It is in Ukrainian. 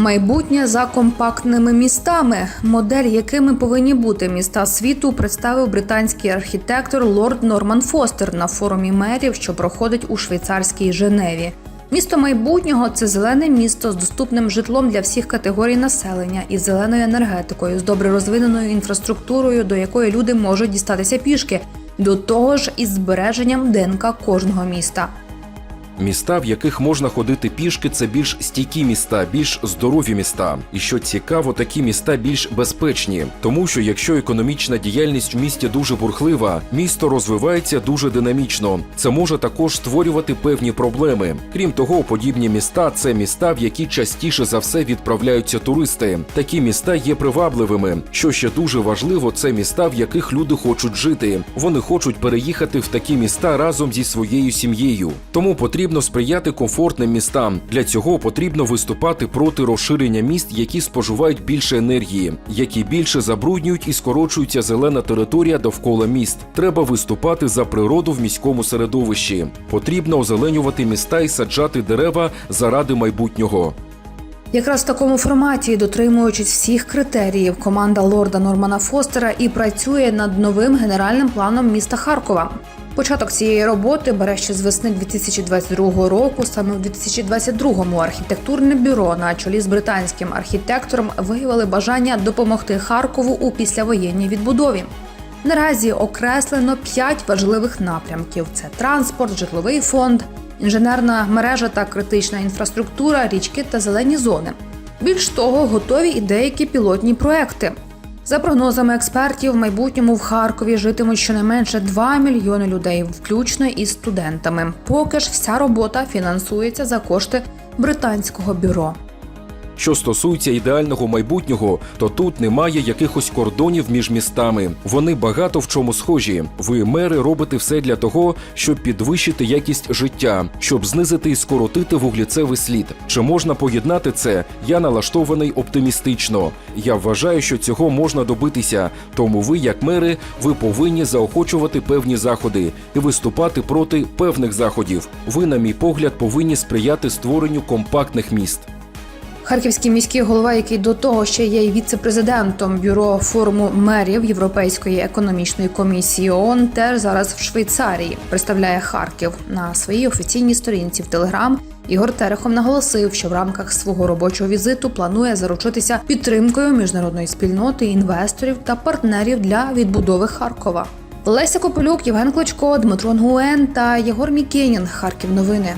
Майбутнє за компактними містами, модель, якими повинні бути міста світу, представив британський архітектор лорд Норман Фостер на форумі мерів, що проходить у швейцарській Женеві. Місто майбутнього це зелене місто з доступним житлом для всіх категорій населення із зеленою енергетикою, з добре розвиненою інфраструктурою, до якої люди можуть дістатися пішки, до того ж із збереженням ДНК кожного міста. Міста, в яких можна ходити пішки, це більш стійкі міста, більш здорові міста. І що цікаво, такі міста більш безпечні, тому що якщо економічна діяльність в місті дуже бурхлива, місто розвивається дуже динамічно. Це може також створювати певні проблеми. Крім того, подібні міста це міста, в які частіше за все відправляються туристи. Такі міста є привабливими. Що ще дуже важливо, це міста, в яких люди хочуть жити. Вони хочуть переїхати в такі міста разом зі своєю сім'єю. Тому потрібно сприяти комфортним містам. Для цього потрібно виступати проти розширення міст, які споживають більше енергії, які більше забруднюють і скорочується зелена територія довкола міст. Треба виступати за природу в міському середовищі. Потрібно озеленювати міста і саджати дерева заради майбутнього. Якраз в такому форматі, дотримуючись всіх критеріїв, команда лорда Нормана Фостера і працює над новим генеральним планом міста Харкова. Початок цієї роботи бере ще з весни 2022 року. Саме в 2022-му архітектурне бюро на чолі з британським архітектором виявили бажання допомогти Харкову у післявоєнній відбудові. Наразі окреслено п'ять важливих напрямків: це транспорт, житловий фонд, інженерна мережа та критична інфраструктура, річки та зелені зони. Більш того, готові і деякі пілотні проекти. За прогнозами експертів, в майбутньому в Харкові житимуть щонайменше 2 мільйони людей, включно із студентами. Поки ж вся робота фінансується за кошти британського бюро. Що стосується ідеального майбутнього, то тут немає якихось кордонів між містами. Вони багато в чому схожі. Ви, мери, робите все для того, щоб підвищити якість життя, щоб знизити і скоротити вуглецевий слід. Чи можна поєднати це? Я налаштований оптимістично. Я вважаю, що цього можна добитися. Тому ви, як мери, ви повинні заохочувати певні заходи і виступати проти певних заходів. Ви, на мій погляд, повинні сприяти створенню компактних міст. Харківський міський голова, який до того ще є й віце-президентом бюро форуму мерів Європейської економічної комісії ООН, теж зараз в Швейцарії представляє Харків на своїй офіційній сторінці в Телеграм. Ігор Терехов наголосив, що в рамках свого робочого візиту планує заручитися підтримкою міжнародної спільноти, інвесторів та партнерів для відбудови Харкова. Леся Копилюк, Євген Клочко, Дмитро Нгуен та Єгор Мікенін. Харків новини.